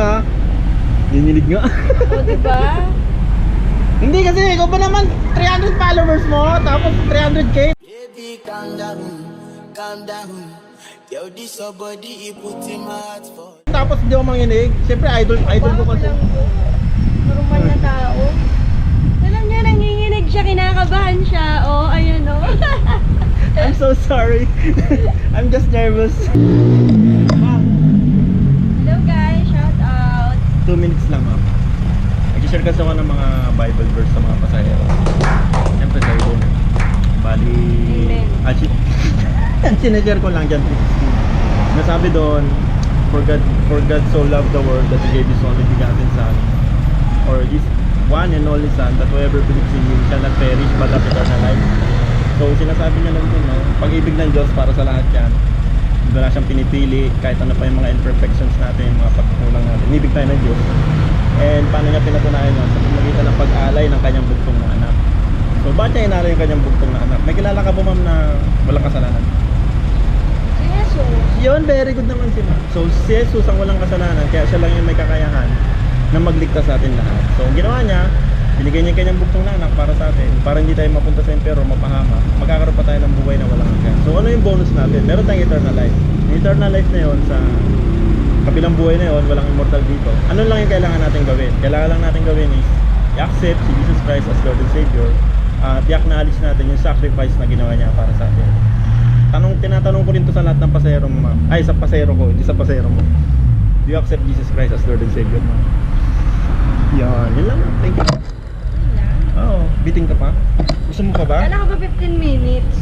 ah. Ninilig nga. O, diba? Hindi kasi, ikaw ba naman 300 followers mo, tapos 300k? Baby, calm down, calm down. Yo, this your body, it put in my heart for. Tapos di ako manginig. Siyempre, idol, idol ko kasi. lang po. Normal na tao. Alam niyo, nanginginig siya, kinakabahan siya. O, ayun o. I'm so sorry. I'm just nervous. Ma'am, Nag-share kasi ako ng mga Bible verse sa mga pasahero. Siyempre sa iyo. Bali... Amen. Ah, si- sinashare ko lang dyan. Nasabi doon, for God, for God so loved the world that He gave His only begotten Son, or His one and only Son, that whoever believes in Him shall not perish but have eternal life. So sinasabi niya lang din, no, pag-ibig ng Diyos para sa lahat yan. Wala siyang pinipili, kahit ano pa yung mga imperfections natin, yung mga pagkukulang natin. Inibig tayo ng Diyos. And paano niya pinatunayan yun? Sa pamagitan ng pag-alay ng kanyang bugtong na anak. So bakit niya inalay yung kanyang bugtong na anak? May kilala ka ba ma'am na walang kasalanan? Si Jesus. Yun, very good naman si ma'am. So si Jesus ang walang kasalanan, kaya siya lang yung may kakayahan na magligtas sa atin lahat. So ang ginawa niya, binigay niya kanyang bugtong na anak para sa atin, para hindi tayo mapunta sa impero, mapahama. Magkakaroon pa tayo ng buhay na walang hanggan. So ano yung bonus natin? Meron tayong eternal life. Yung eternal life na yun sa kabilang buhay na yun, walang immortal dito. Ano lang yung kailangan natin gawin? Kailangan lang natin gawin is i-accept si Jesus Christ as Lord and Savior at i-acknowledge natin yung sacrifice na ginawa niya para sa atin. Tanong, tinatanong ko rin to sa lahat ng pasero mo, ma'am. Ay, sa pasero ko, hindi sa pasero mo. Do you accept Jesus Christ as Lord and Savior, ma'am? Yan, yun lang. Thank you. Oo, biting ka pa? Gusto mo pa ba? Kala ko ba 15 minutes?